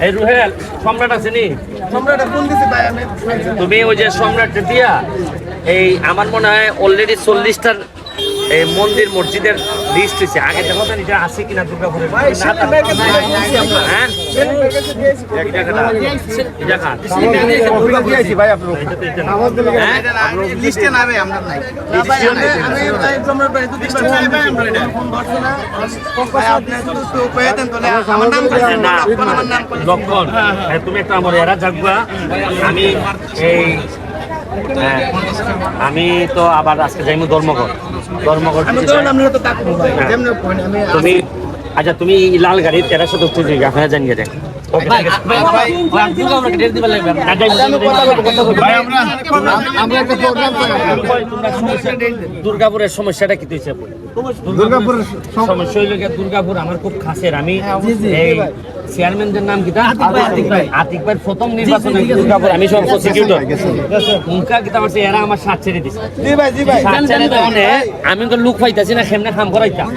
এই রুহেল সম্রাট আছে নি? তুমি ওই যে সম্রাট দিয়া এই আমার মনে হয় অলরেডি চল্লিশটার এই মন্দির মসজিদের লিস্ট হয়েছে আগে দেখো তো এটা আছে কিনা দুর্গাপুরে ভাই সেলিম ভাইয়ের কাছে দিয়েছি আমরা। হ্যাঁ? না। হ্যাঁ? লিস্টে নামে আমরা নাই। না ভাই আমি আমি ভাই সম্রাট ভাই তো লিস্টে নাই। ভাই আমরা এটা। ফোন করছে না ভাই আপনি শুধু তো কয়ে দেন তাহলে আমার নাম না না আপনার নাম লক্ষণ। হ্যাঁ, তুমি একটা আমার এরা জাগবা। আমি এই হ্যাঁ, আমি তো আবার আজকে যাইমু ধর্মঘট। ধর্মঘট আমি তুমি আচ্ছা তুমি লাল গাড়ি তেরোশো তুই আপনারা জানিয়ে দেন আমরা আমরা দুর্গাপুরের সমস্যাটা কি তুইছে দুর্গাপুরের সমস্যা হইল দুর্গাপুর আমার খুব খাসের। আমি এই চেয়ারম্যানদের নাম কি তা? আতিক ভাই। প্রথম নির্বাচনে দুর্গাপুর। আমি সব প্রসিকিউটর মুখা কি তোমার এরা আমার সাত ছেড়ে দিছে। জি ভাই জি ভাই। সাত ছেড়ে দেওয়ানে আমি তো লুক পাইতাছি না কেমনে খাম করাইতাম?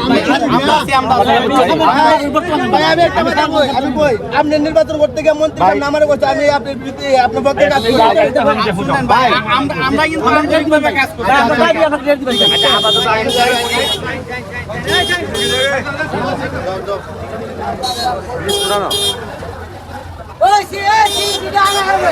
ভাই আমি নির্বাচন করতে গিয়ে মন্ত্রী নামারে করছে আমি আপনার বিরুদ্ধে আপনার পক্ষে কাজ করি আমরা আমরা কিন্তু আন্তরিকভাবে কাজ করি আচ্ছা ওই সি সি হবে